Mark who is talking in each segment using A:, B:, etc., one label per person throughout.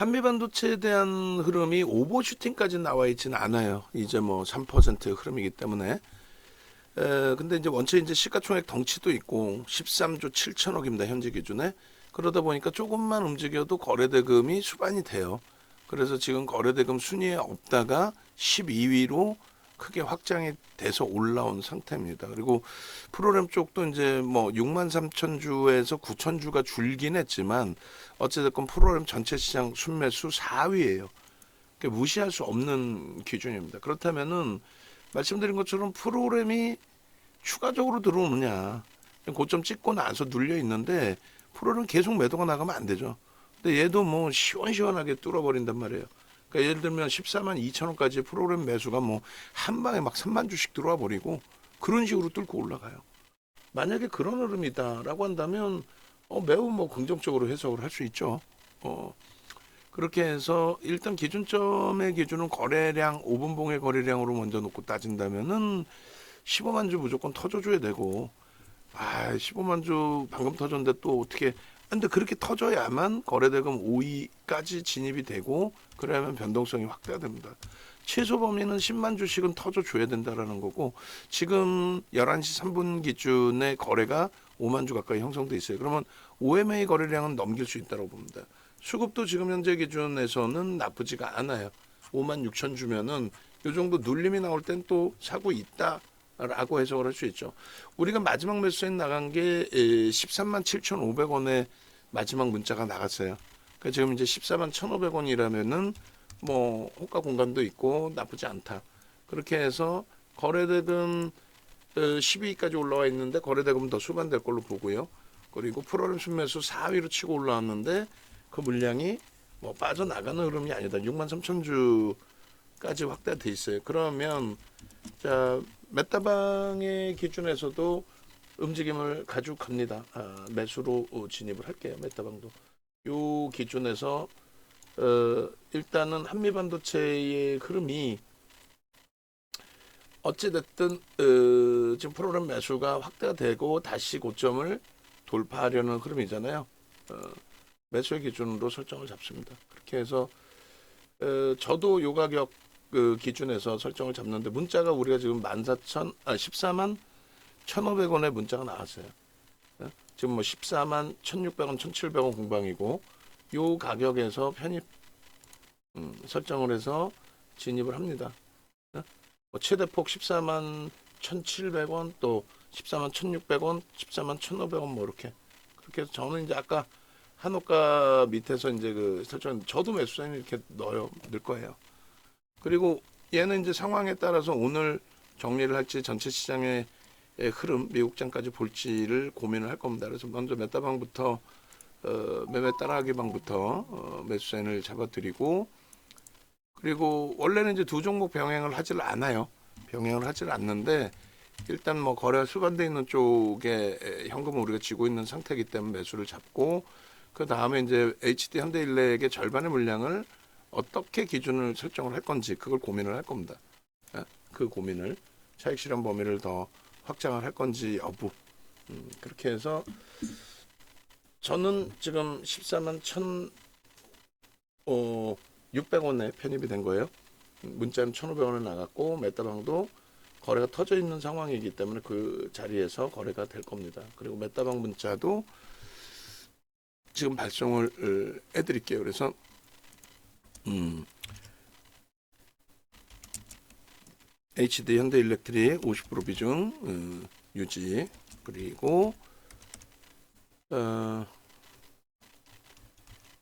A: 한미 반도체에 대한 흐름이 오버슈팅까지 나와 있지는 않아요. 이제 뭐 3% 흐름이기 때문에. 에, 근데 이제 원체 이제 시가총액 덩치도 있고 13조 7천억입니다. 현재 기준에. 그러다 보니까 조금만 움직여도 거래대금이 수반이 돼요. 그래서 지금 거래대금 순위에 없다가 12위로 크게 확장이 돼서 올라온 상태입니다. 그리고 프로그램 쪽도 이제 뭐 6만 3천 주에서 9천 주가 줄긴 했지만 어찌됐건 프로그램 전체 시장 순매수 4위예요. 그러니까 무시할 수 없는 기준입니다. 그렇다면은 말씀드린 것처럼 프로그램이 추가적으로 들어오느냐 고점 찍고 나서 눌려 있는데 프로그램 계속 매도가 나가면 안 되죠. 근데 얘도 뭐 시원시원하게 뚫어버린단 말이에요. 그러니까 예를 들면 14만 2천 원까지 프로그램 매수가 뭐 한 방에 막 3만 주씩 들어와 버리고 그런 식으로 뚫고 올라가요. 만약에 그런 흐름이다라고 한다면 어, 매우 뭐 긍정적으로 해석을 할 수 있죠. 어, 그렇게 해서 일단 기준점의 기준은 거래량 5분봉의 거래량으로 먼저 놓고 따진다면은 15만 주 무조건 터져줘야 되고 아 15만 주 방금 터졌는데 또 어떻게 근데 그렇게 터져야만 거래대금 5위까지 진입이 되고 그래야만 변동성이 확대가 됩니다. 최소 범위는 10만 주씩은 터져줘야 된다라는 거고 지금 11시 3분 기준의 거래가 5만 주 가까이 형성돼 있어요. 그러면 OMA 거래량은 넘길 수 있다고 봅니다. 수급도 지금 현재 기준에서는 나쁘지가 않아요. 5만 6천 주면은 요 정도 눌림이 나올 땐 또 사고 있다 라고 해석을 할 수 있죠. 우리가 마지막 매수에 나간 게 13만 7,500원에 마지막 문자가 나갔어요. 그러니까 지금 이제 14만 1,500원이라면은 뭐 호가 공간도 있고 나쁘지 않다. 그렇게 해서 거래대금 12위까지 올라와 있는데 거래대금 더 수반될 걸로 보고요. 그리고 프로그램 순매수 4위로 치고 올라왔는데 그 물량이 뭐 빠져나가는 흐름이 아니다. 6만 3천 주까지 확대돼 있어요. 그러면 자 메타방의 기준에서도 움직임을 가지고 갑니다. 아, 매수로 어, 진입을 할게요. 메타방도 요 기준에서 어, 일단은 한미 반도체의 흐름이 어찌됐든 어, 지금 프로그램 매수가 확대가 되고 다시 고점을 돌파하려는 흐름이잖아요. 어, 매수의 기준으로 설정을 잡습니다. 그렇게 해서 어, 저도 요 가격 그 기준에서 설정을 잡는데 문자가 우리가 지금 14,000아 14만 1,500원의 문자가 나왔어요. 어? 지금 뭐 14만 1,600원, 1,700원 공방이고 요 가격에서 편입 음, 설정을 해서 진입을 합니다. 어? 뭐 최대 폭 14만 1,700원 또 14만 1,600원, 14만 1,500원 뭐 이렇게 그렇게 해서 저는 이제 아까 한옥가 밑에서 이제 그 설정 저도 매수사인 이렇게 넣어요 넣을 거예요. 그리고 얘는 이제 상황에 따라서 오늘 정리를 할지 전체 시장의 흐름 미국장까지 볼지를 고민을 할 겁니다. 그래서 먼저 메타방부터 어, 매매 따라하기 방부터 어, 매수사인을 잡아드리고 그리고 원래는 이제 두 종목 병행을 하질 않아요. 병행을 하질 않는데 일단 뭐 거래가 수반돼 있는 쪽에 에, 현금을 우리가 쥐고 있는 상태이기 때문에 매수를 잡고 그 다음에 이제 HD 현대일렉의 절반의 물량을 어떻게 기준을 설정을 할 건지 그걸 고민을 할 겁니다. 예? 그 고민을 차익 실현 범위를 더 확장을 할 건지 여부 음, 그렇게 해서 저는 지금 14만 1 어, 600원에 편입이 된 거예요. 문자는 1,500원에 나갔고 메타방도 거래가 터져 있는 상황이기 때문에 그 자리에서 거래가 될 겁니다. 그리고 메타방 문자도 지금 발송을 어, 해드릴게요. 그래서 음, HD 현대일렉트릭 50% 비중 어, 유지 그리고 어,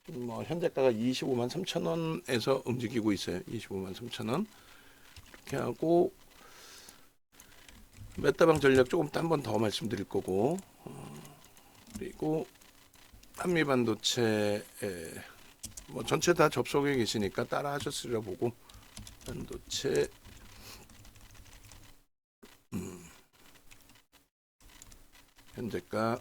A: 뭐 현재가가 25만 3천 원에서 움직이고 있어요. 25만 3천 원 이렇게 하고 메타방 전략 조금 한번 더 말씀드릴 거고 어, 그리고 한미 반도체 뭐 전체 다 접속해 계시니까 따라 하셨으리라 보고 반도체 음, 현재가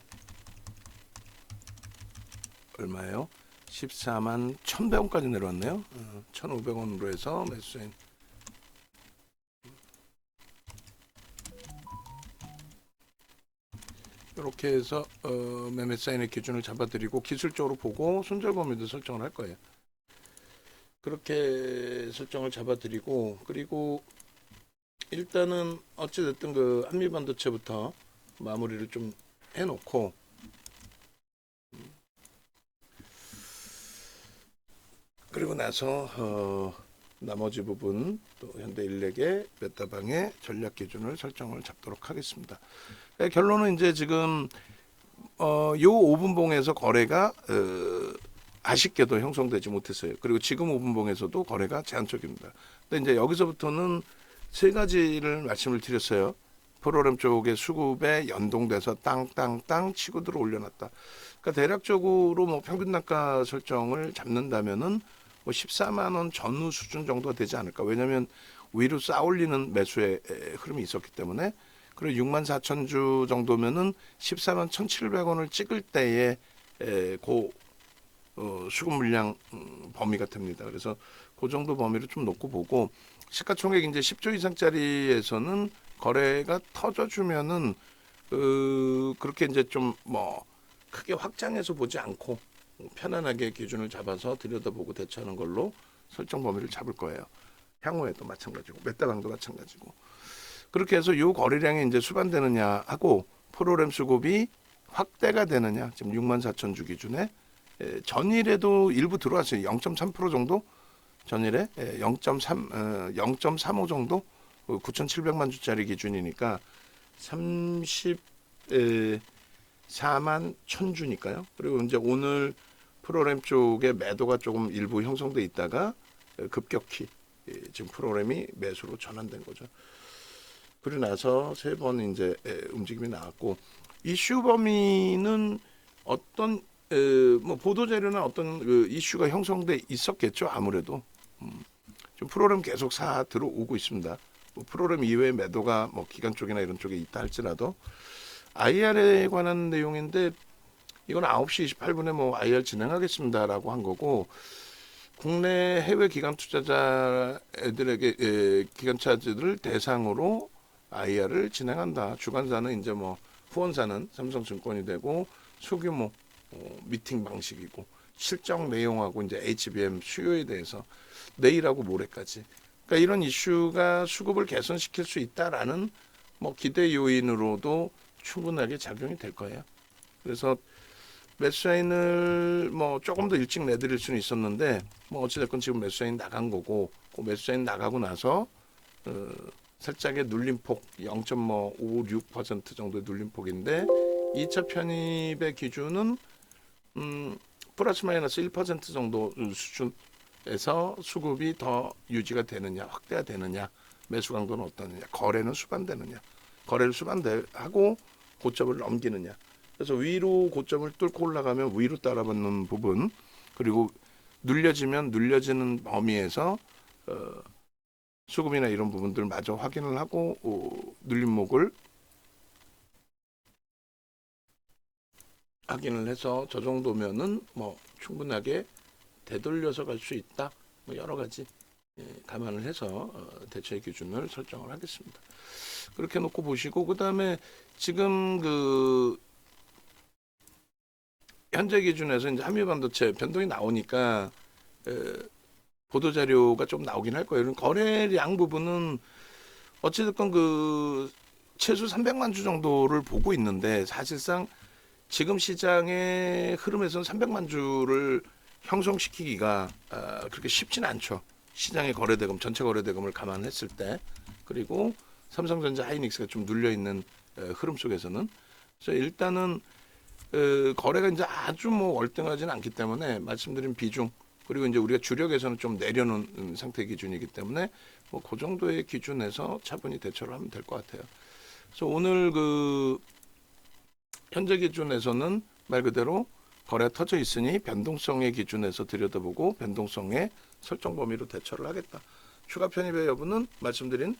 A: 얼마예요? 14만 1,100원까지 내려왔네요. 어, 1,500원으로 해서 매수인 이렇게 해서 어, 매매 사인의 기준을 잡아드리고 기술적으로 보고 손절 범위도 설정을 할 거예요. 그렇게 설정을 잡아드리고 그리고 일단은 어찌됐든 그 한미반도체부터 마무리를 좀 해놓고 그리고 나서 어, 나머지 부분 또 현대일렉의 메타방의 전략 기준을 설정을 잡도록 하겠습니다. 네, 결론은 이제 지금 어, 요 5분봉에서 거래가 어, 아쉽게도 형성되지 못했어요. 그리고 지금 5분봉에서도 거래가 제한적입니다. 근데 이제 여기서부터는 세 가지를 말씀을 드렸어요. 프로그램 쪽의 수급에 연동돼서 땅땅땅 치고 들어 올려놨다. 그러니까 대략적으로 뭐 평균 단가 설정을 잡는다면은 뭐 14만 원 전후 수준 정도가 되지 않을까. 왜냐하면 위로 쌓올리는 매수의 에, 흐름이 있었기 때문에 그리고 6만 4천 주 정도면은 14만 1,700원을 찍을 때에 에, 고 어, 수급 물량 음, 범위가 됩니다. 그래서 그 정도 범위를 좀 놓고 보고 시가총액 이제 10조 이상짜리에서는 거래가 터져주면은 그 그렇게 이제 좀 뭐 크게 확장해서 보지 않고 편안하게 기준을 잡아서 들여다보고 대처하는 걸로 설정 범위를 잡을 거예요. 향후에도 마찬가지고 메타방도 마찬가지고 그렇게 해서 요 거래량이 이제 수반되느냐 하고 프로그램 수급이 확대가 되느냐 지금 6만 4천 주 기준에 에, 전일에도 일부 들어왔어요. 0.3% 정도 전일에 예, 0.3 어, 0.35 정도 9,700만 주짜리 기준이니까 30 에, 4만 1천 주니까요. 그리고 이제 오늘 프로그램 쪽에 매도가 조금 일부 형성돼 있다가 에, 급격히 예, 지금 프로그램이 매수로 전환된 거죠. 그리고 나서 세 번 이제 에, 움직임이 나왔고 이슈 범위는 어떤 에, 뭐 보도 자료나 어떤 그 이슈가 형성돼 있었겠죠 아무래도 음, 좀 프로그램 계속 사 들어오고 있습니다. 뭐 프로그램 이외의 매도가 뭐 기관 쪽이나 이런 쪽에 있다 할지라도 IR에 관한 내용인데 이건 9시 28분에 뭐 IR 진행하겠습니다라고 한 거고 국내 해외 기관 투자자 애들에게 에, 기관차들을 대상으로 IR을 진행한다. 주관사는 이제 뭐 후원사는 삼성증권이 되고 소규모 어, 미팅 방식이고 실적 내용하고 이제 HBM 수요에 대해서 내일하고 모레까지 그러니까 이런 이슈가 수급을 개선시킬 수 있다라는 뭐 기대 요인으로도 충분하게 작용이 될 거예요. 그래서 매수사인을 뭐 조금 더 일찍 내드릴 수는 있었는데 뭐 어찌됐건 지금 매수사인 나간 거고 그 매수사인 나가고 나서 어, 살짝의 눌림폭 0.56% 정도의 눌림폭인데 2차 편입의 기준은 음, 플러스 마이너스 1% 정도 수준에서 수급이 더 유지가 되느냐 확대가 되느냐 매수 강도는 어떠느냐 거래는 수반되느냐 거래를 수반하고 고점을 넘기느냐 그래서 위로 고점을 뚫고 올라가면 위로 따라붙는 부분 그리고 눌려지면 눌려지는 범위에서 어, 수급이나 이런 부분들 마저 확인을 하고 어, 눌림목을 확인을 해서 저 정도면은 뭐 충분하게 되돌려서 갈 수 있다. 뭐 여러 가지 예, 감안을 해서 어, 대처의 기준을 설정을 하겠습니다. 그렇게 놓고 보시고 그 다음에 지금 그 현재 기준에서 이제 한미 반도체 변동이 나오니까 에, 보도 자료가 좀 나오긴 할 거예요. 거래량 부분은 어찌됐건 그 최소 300만 주 정도를 보고 있는데 사실상 지금 시장의 흐름에서는 300만 주를 형성시키기가 아, 그렇게 쉽지는 않죠. 시장의 거래대금 전체 거래대금을 감안했을 때 그리고 삼성전자 하이닉스가 좀 눌려 있는 흐름 속에서는 그래서 일단은 어, 거래가 이제 아주 뭐 월등하지는 않기 때문에 말씀드린 비중 그리고 이제 우리가 주력에서는 좀 내려놓은 음, 상태 기준이기 때문에 뭐 그 정도의 기준에서 차분히 대처를 하면 될 것 같아요. 그래서 오늘 그 현재 기준에서는 말 그대로 거래 터져 있으니 변동성의 기준에서 들여다보고 변동성의 설정 범위로 대처를 하겠다. 추가 편입의 여부는 말씀드린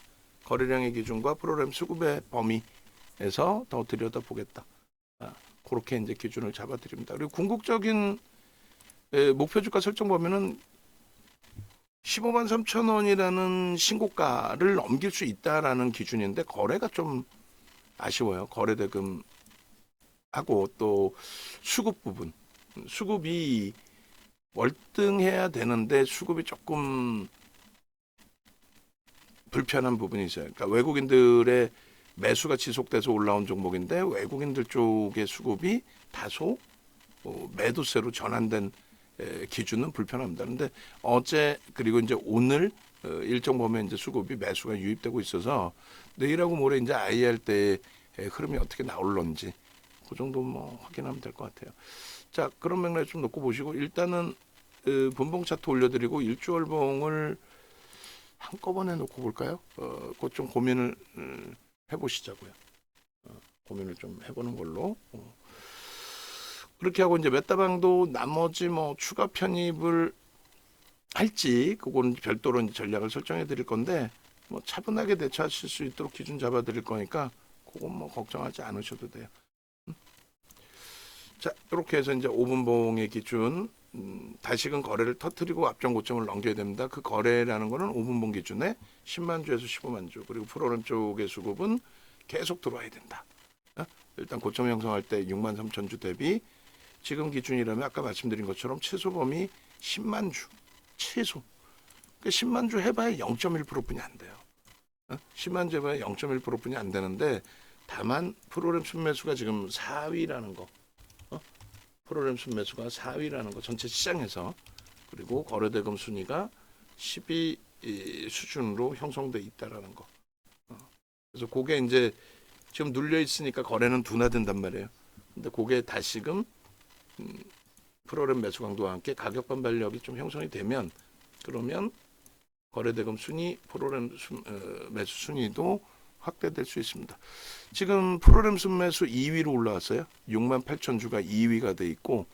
A: 거래량의 기준과 프로그램 수급의 범위에서 더 들여다보겠다. 아, 그렇게 이제 기준을 잡아드립니다. 그리고 궁극적인 에, 목표 주가 설정 범위는 15만 3천 원이라는 신고가를 넘길 수 있다라는 기준인데 거래가 좀 아쉬워요. 거래 대금 하고 또 수급 부분 수급이 월등해야 되는데 수급이 조금 불편한 부분이 있어요. 그러니까 외국인들의 매수가 지속돼서 올라온 종목인데 외국인들 쪽의 수급이 다소 어, 매도세로 전환된 에, 기준은 불편합니다. 그런데 어제 그리고 이제 오늘 어, 일정 보면 이제 수급이 매수가 유입되고 있어서 내일하고 모레 이제 아이할 때 흐름이 어떻게 나올런지 그 정도 뭐 확인하면 될 것 같아요. 자 그런 맥락에 좀 놓고 보시고 일단은 어, 분봉 차트 올려드리고 일주월봉을 한꺼번에 놓고 볼까요? 어, 그것 좀 고민을 음, 해보시자고요. 어, 고민을 좀 해보는 걸로. 어. 그렇게 하고 이제 메타방도 나머지 뭐 추가 편입을 할지 그거는 별도로 이제 전략을 설정해 드릴 건데 뭐 차분하게 대처하실 수 있도록 기준 잡아 드릴 거니까 그건 뭐 걱정하지 않으셔도 돼요. 음. 자 이렇게 해서 이제 5분봉의 기준 음, 다시금 거래를 터트리고 앞전 고점을 넘겨야 됩니다. 그 거래라는 거는 5분봉 기준에 10만 주에서 15만 주 그리고 프로그램 쪽의 수급은 계속 들어와야 된다. 어? 일단 고점 형성할 때 6만 3천 주 대비 지금 기준이라면 아까 말씀드린 것처럼 최소 범위 10만 주 최소 그 10만 주 해봐야 0.1%뿐이 안 돼요. 어? 10만 주 해봐야 0.1%뿐이 안 되는데 다만 프로그램 순매수가 지금 4위라는 거 어? 프로그램 순매수가 4위라는 거 전체 시장에서 그리고 거래대금 순위가 12이 수준으로 형성돼 있다라는 거. 어. 그래서 그게 이제 지금 눌려 있으니까 거래는 둔화된단 말이에요. 근데 그게 다시금 음, 프로그램 매수 강도와 함께 가격 반발력이 좀 형성이 되면 그러면 거래대금 순위, 프로그램 순, 어, 매수 순위도 확대될 수 있습니다. 지금 프로그램 순매수 2위로 올라왔어요. 6만 8천 주가 2위가 돼 있고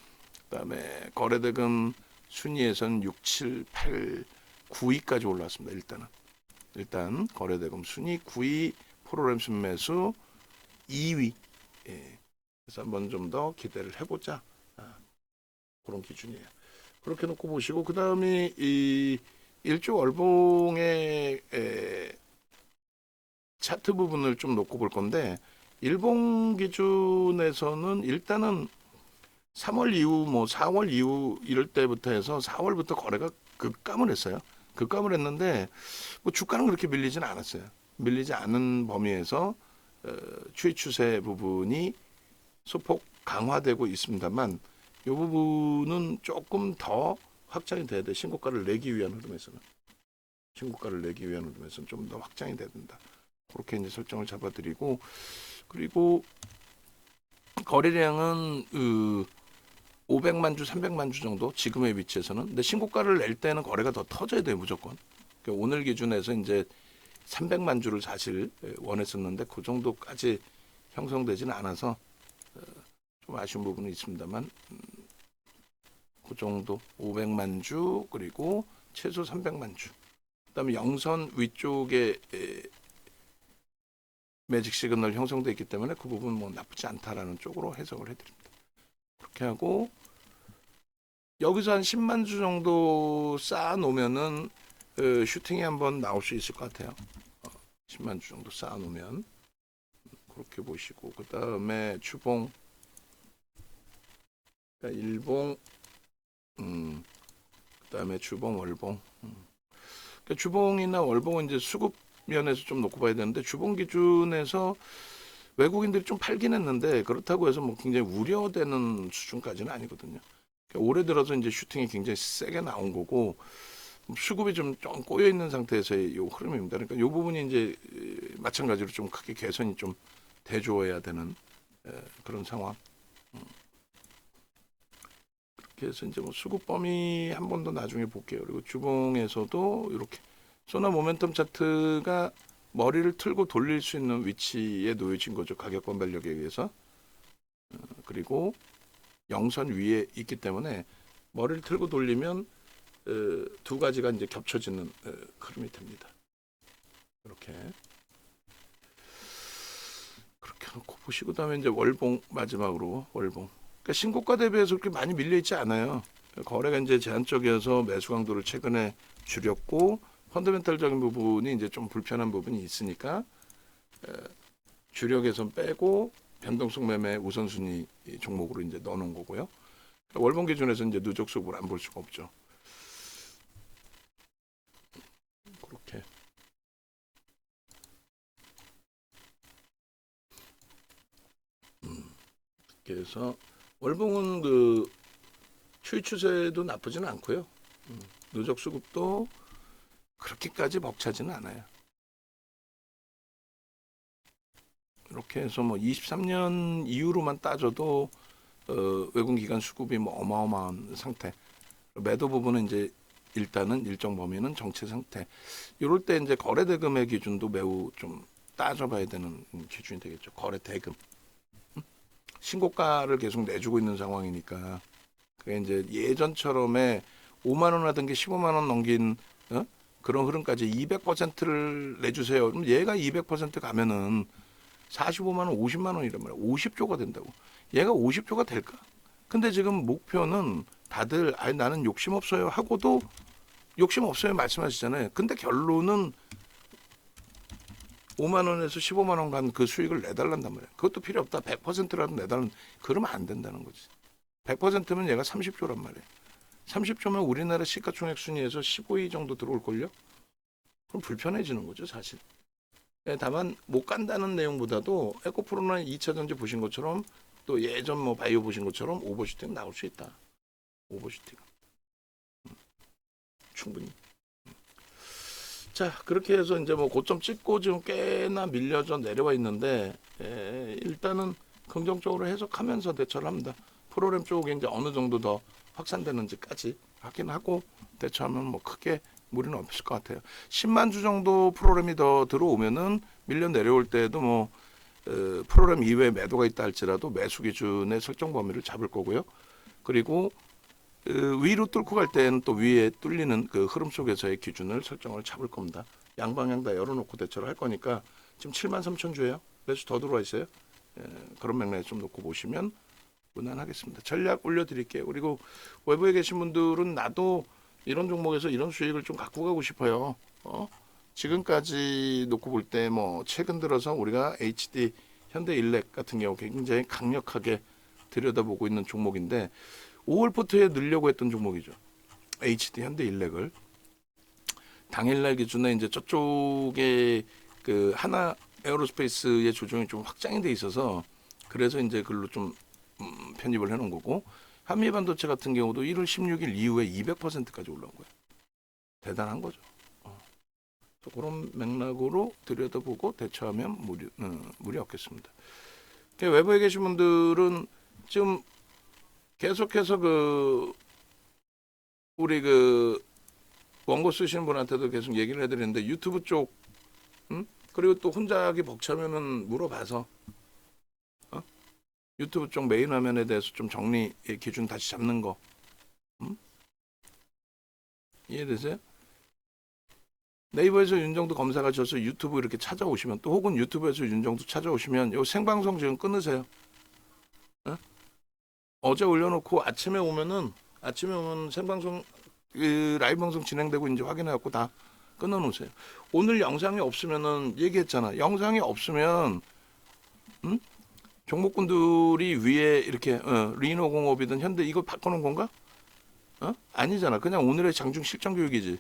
A: 그다음에 거래대금 순위에서는 6, 7, 8, 9위까지 올라왔습니다. 일단은 일단 거래대금 순위 9위, 프로그램 순매수 2위. 예. 그래서 한번 좀 더 기대를 해보자. 아, 그런 기준이에요. 그렇게 놓고 보시고 그 다음에 이 일조 월봉의 에, 차트 부분을 좀 놓고 볼 건데 일봉 기준에서는 일단은 3월 이후 뭐 4월 이후 이럴 때부터 해서 4월부터 거래가 급감을 했어요. 급감을 했는데 뭐 주가는 그렇게 밀리지는 않았어요. 밀리지 않은 범위에서 어, 추이 추세 부분이 소폭 강화되고 있습니다만 이 부분은 조금 더 확장이 돼야 돼. 신고가를 내기 위한 흐름에서는 신고가를 내기 위한 흐름에서는 좀 더 확장이 돼야 된다. 그렇게 이제 설정을 잡아드리고 그리고 거래량은 그 500만 주, 300만 주 정도 지금의 위치에서는 근데 신고가를 낼 때는 거래가 더 터져야 돼요 무조건. 그러니까 오늘 기준에서 이제 300만 주를 사실 원했었는데 그 정도까지 형성되지는 않아서 어, 좀 아쉬운 부분은 있습니다만 음, 그 정도 500만 주 그리고 최소 300만 주. 그다음에 영선 위쪽에 에, 매직 시그널 형성돼 있기 때문에 그 부분 뭐 나쁘지 않다라는 쪽으로 해석을 해드립니다. 그렇게 하고 여기서 한 10만 주 정도 쌓아 놓으면은 어, 슈팅이 한번 나올 수 있을 것 같아요. 어, 10만 주 정도 쌓아 놓으면 그렇게 보시고 그 다음에 주봉 그러니까 일봉 음, 그 다음에 주봉 월봉 음. 그러니까 주봉이나 월봉은 이제 수급 면에서 좀 놓고 봐야 되는데 주봉 기준에서 외국인들이 좀 팔긴 했는데 그렇다고 해서 뭐 굉장히 우려되는 수준까지는 아니거든요. 그러니까 올해 들어서 이제 슈팅이 굉장히 세게 나온 거고 수급이 좀, 좀 꼬여 있는 상태에서의 요 흐름입니다. 그러니까 요 부분이 이제 에, 마찬가지로 좀 크게 개선이 좀 돼줘야 되는 에, 그런 상황. 음. 그렇게 해서 이제 뭐 수급 범위 한 번 더 나중에 볼게요. 그리고 주봉에서도 이렇게 소나 모멘텀 차트가 머리를 틀고 돌릴 수 있는 위치에 놓여진 거죠. 가격 반발력에 의해서. 어, 그리고 영선 위에 있기 때문에 머리를 틀고 돌리면 어, 두 가지가 이제 겹쳐지는 어, 흐름이 됩니다. 이렇게 그렇게 놓고 보시고 그다음에 이제 월봉 마지막으로 월봉. 그러니까 신고가 대비해서 그렇게 많이 밀려 있지 않아요. 거래가 이제 제한적이어서 매수 강도를 최근에 줄였고 펀더멘탈적인 부분이 이제 좀 불편한 부분이 있으니까 에, 주력 에선 빼고 변동성 매매 우선순위 종목으로 이제 넣어놓은 거고요. 월봉 기준에서 이제 누적 수급을 안 볼 수가 없죠. 그렇게 음, 그래서 월봉은 그 추이 추세도 나쁘지는 않고요. 음, 누적 수급도 그렇게까지 벅차지는 않아요. 이렇게 해서 뭐 23년 이후로만 따져도 어, 외국 기관 수급이 뭐 어마어마한 상태. 매도 부분은 이제 일단은 일정 범위는 정체 상태. 이럴 때 이제 거래 대금의 기준도 매우 좀 따져봐야 되는 기준이 되겠죠. 거래 대금. 음? 신고가를 계속 내주고 있는 상황이니까 그게 이제 예전처럼의 5만 원 하던 게 15만 원 넘긴 어? 그런 흐름까지 200%를 내주세요. 그럼 얘가 200% 가면은 45만 원, 50만 원이란 말이야. 50조가 된다고. 얘가 50조가 될까? 근데 지금 목표는 다들 아니 나는 욕심 없어요 하고도 욕심 없어요 말씀하시잖아요. 근데 결론은 5만 원에서 15만 원 간 그 수익을 내달란단 말이야. 그것도 필요 없다. 100%라도 내달란. 그러면 안 된다는 거지. 100%면 얘가 30조란 말이야. 30조면 우리나라 시가총액 순위에서 15위 정도 들어올 걸요? 그럼 불편해지는 거죠, 사실. 예, 다만 못 간다는 내용보다도 에코프로나 2차 전지 보신 것처럼 또 예전 뭐 바이오 보신 것처럼 오버슈팅 나올 수 있다. 오버슈팅. 음, 충분히. 음. 자 그렇게 해서 이제 뭐 고점 찍고 지금 꽤나 밀려져 내려와 있는데 예, 일단은 긍정적으로 해석하면서 대처를 합니다. 프로그램 쪽에 이제 어느 정도 더 확산되는지까지 확인하고 대처하면 뭐 크게 무리는 없을 것 같아요. 10만 주 정도 프로그램이 더 들어오면은 밀려 내려올 때에도 뭐 어, 프로그램 이외에 매도가 있다 할지라도 매수 기준의 설정 범위를 잡을 거고요. 그리고 어, 위로 뚫고 갈 때는 또 위에 뚫리는 그 흐름 속에서의 기준을 설정을 잡을 겁니다. 양방향 다 열어놓고 대처를 할 거니까 지금 7만 3천 주예요. 매수 더 들어와 있어요. 예, 그런 맥락에 좀 놓고 보시면 무난하겠습니다. 전략 올려드릴게요. 그리고 외부에 계신 분들은 나도 이런 종목에서 이런 수익을 좀 갖고 가고 싶어요. 어? 지금까지 놓고 볼 때 뭐 최근 들어서 우리가 HD 현대일렉 같은 경우 굉장히 강력하게 들여다보고 있는 종목인데 5월 포트에 넣으려고 했던 종목이죠. HD 현대일렉을 당일날 기준에 이제 저쪽에 그 하나 에어로스페이스의 조정이 좀 확장이 돼 있어서 그래서 이제 글로 좀 음, 편입을 해놓은 거고 한미 반도체 같은 경우도 1월 16일 이후에 200%까지 올라온 거예요. 대단한 거죠. 어. 그런 맥락으로 들여다보고 대처하면 무리, 어, 무리 없겠습니다. 외부에 계신 분들은 지금 계속해서 그 우리 그 원고 쓰시는 분한테도 계속 얘기를 해드리는데 유튜브 쪽, 음? 그리고 또 혼자 하기 벅차면은 물어봐서 유튜브 쪽 메인 화면에 대해서 좀 정리 의 기준 다시 잡는 거. 음? 이해되세요? 네이버에서 윤정도 져서 유튜브 이렇게 찾아오시면 또 혹은 유튜브에서 윤정도 찾아오시면 요 생방송 지금 끊으세요. 어? 어제 올려놓고 아침에 오면은 아침에 오면 생방송 그 라이브 방송 진행되고 이제 확인해갖고 다 끊어놓으세요. 오늘 영상이 없으면은 얘기했잖아. 영상이 없으면 음? 종목군들이 위에 이렇게 어, 리노 공업이든 현대 이거 바꿔놓은 건가? 어? 아니잖아. 그냥 오늘의 장중 실전 교육이지.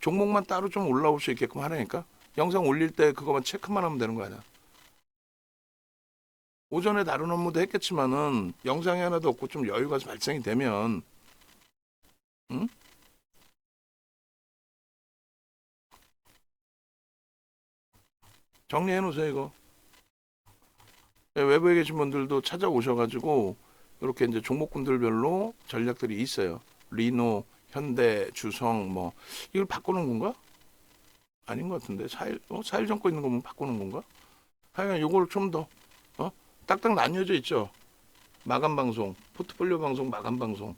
A: 종목만 따로 좀 올라올 수 있게끔 하라니까. 영상 올릴 때 그거만 체크만 하면 되는 거 아니야. 오전에 다른 업무도 했겠지만은 영상이 하나도 없고 좀 여유가 발생이 되면 응? 정리해 놓으세요 이거. 예, 외부에 계신 분들도 찾아오셔가지고 이렇게 이제 종목군들별로 전략들이 있어요. 리노, 현대, 주성 뭐 이걸 바꾸는 건가? 아닌 것 같은데 4일 어? 4일 전거 있는 거면 바꾸는 건가? 하여간 요걸 좀더 어? 딱딱 나뉘어져 있죠. 마감 방송, 포트폴리오 방송, 마감 방송.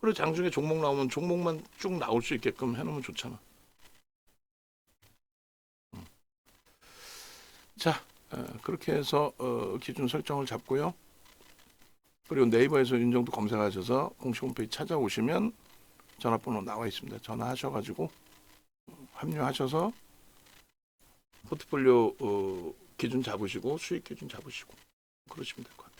A: 그리고 장중에 종목 나오면 종목만 쭉 나올 수 있게끔 해놓으면 좋잖아. 음. 자, 어, 그렇게 해서 어, 기준 설정을 잡고요. 그리고 네이버에서 윤정도 검색하셔서 공식 홈페이지 찾아오시면 전화번호 나와 있습니다. 전화하셔가지고 합류하셔서 포트폴리오 어, 기준 잡으시고 수익 기준 잡으시고 그러시면 될 것 같아요.